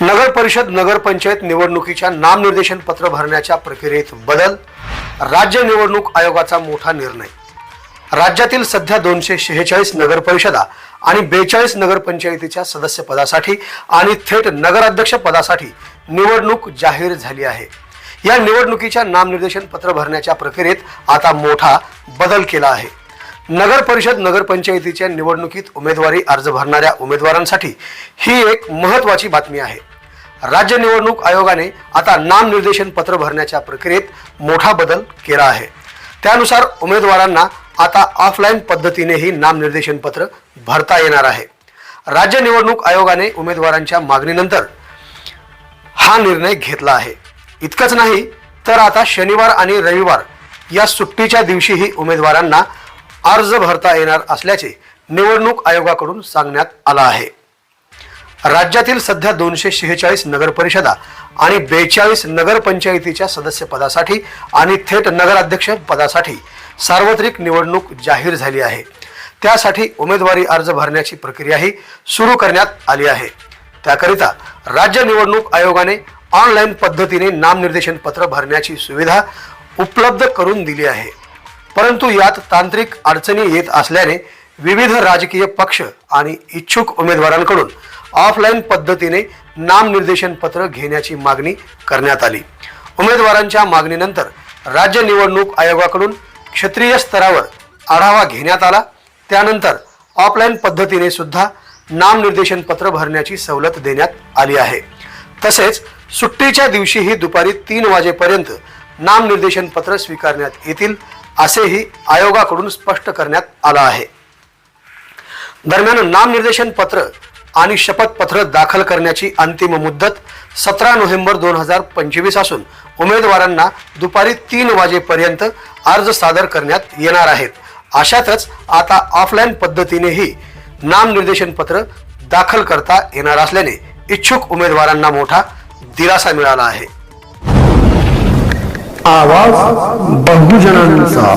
नगर परिषद नगरपंचायत निवडणुकीच्या नामनिर्देशन पत्र भरण्याच्या प्रक्रियेत बदल राज्य निवडणूक आयोगाचा मोठा निर्णय. राज्यातील सध्या दोनशे शेहेचाळीस नगरपरिषदा आणि बेचाळीस नगरपंचायतीच्या सदस्यपदासाठी आणि थेट नगराध्यक्ष पदासाठी निवडणूक जाहीर झाली आहे. या निवडणुकीच्या नामनिर्देशन पत्र भरण्याच्या प्रक्रियेत आता मोठा बदल केला आहे. नगर परिषद नगरपंचायतीच्या निवडणुकीत उमेदवारी अर्ज भरणाऱ्या उमेदवारांसाठी ही एक महत्त्वाची बातमी आहे. राज्य निवडणूक आयोगाने आता नामनिर्देशन पत्र भरण्याच्या प्रक्रियेत मोठा बदल केला आहे. त्यानुसार उमेदवारांना आता ऑफलाईन पद्धतीनेही नामनिर्देशन पत्र भरता येणार आहे. राज्य निवडणूक आयोगाने उमेदवारांच्या मागणीनंतर हा निर्णय घेतला आहे. इतकंच नाही तर आता शनिवार आणि रविवार या सुट्टीच्या दिवशीही उमेदवारांना अर्ज भरता येणार असल्याचे निवडणूक आयोगाकडून सांगण्यात आलं आहे. राज्यातील सध्या दोनशे शेहेचाळीस नगरपरिषदा आणि बेचाळीस नगरपंचायतीच्या सदस्यपदासाठी आणि थेट नगराध्यक्ष पदासाठी सार्वत्रिक निवडणूक जाहीर झाली आहे. त्यासाठी उमेदवारी अर्ज भरण्याची प्रक्रियाही सुरू करण्यात आली आहे. त्याकरिता राज्य निवडणूक आयोगाने ऑनलाईन पद्धतीने नामनिर्देशन पत्र भरण्याची सुविधा उपलब्ध करून दिली आहे. परंतु यात तांत्रिक अडचणी येत असल्याने विविध राजकीय पक्ष आणि इच्छुक उमेदवारांकडून ऑफलाईन पद्धतीने नामनिर्देशन पत्र घेण्याची मागणी करण्यात आली. उमेदवारांच्या मागणीनंतर राज्य निवडणूक आयोगाकडून क्षेत्रीय स्तरावर आढावा घेण्यात आला. त्यानंतर ऑफलाईन पद्धतीने सुद्धा नामनिर्देशन पत्र भरण्याची सवलत देण्यात आली आहे. तसेच सुट्टीच्या दिवशीही दुपारी तीन वाजेपर्यंत नामनिर्देशन पत्र स्वीकारण्यात येतील. असेही आयोगाकडून स्पष्ट करण्यात आलं आहे. दरम्यान नामनिर्देशन पत्र आणि शपथपत्र दाखल करण्याची अंतिम मुदत सतरा नोव्हेंबर दोन हजार पंचवीस असून उमेदवारांना दुपारी तीन वाजेपर्यंत अर्ज सादर करण्यात येणार आहेत. अशातच आता ऑफलाईन पद्धतीनेही नामनिर्देशन पत्र दाखल करता येणार असल्याने इच्छुक उमेदवारांना मोठा दिलासा मिळाला आहे. आवाज बहुजनांचा.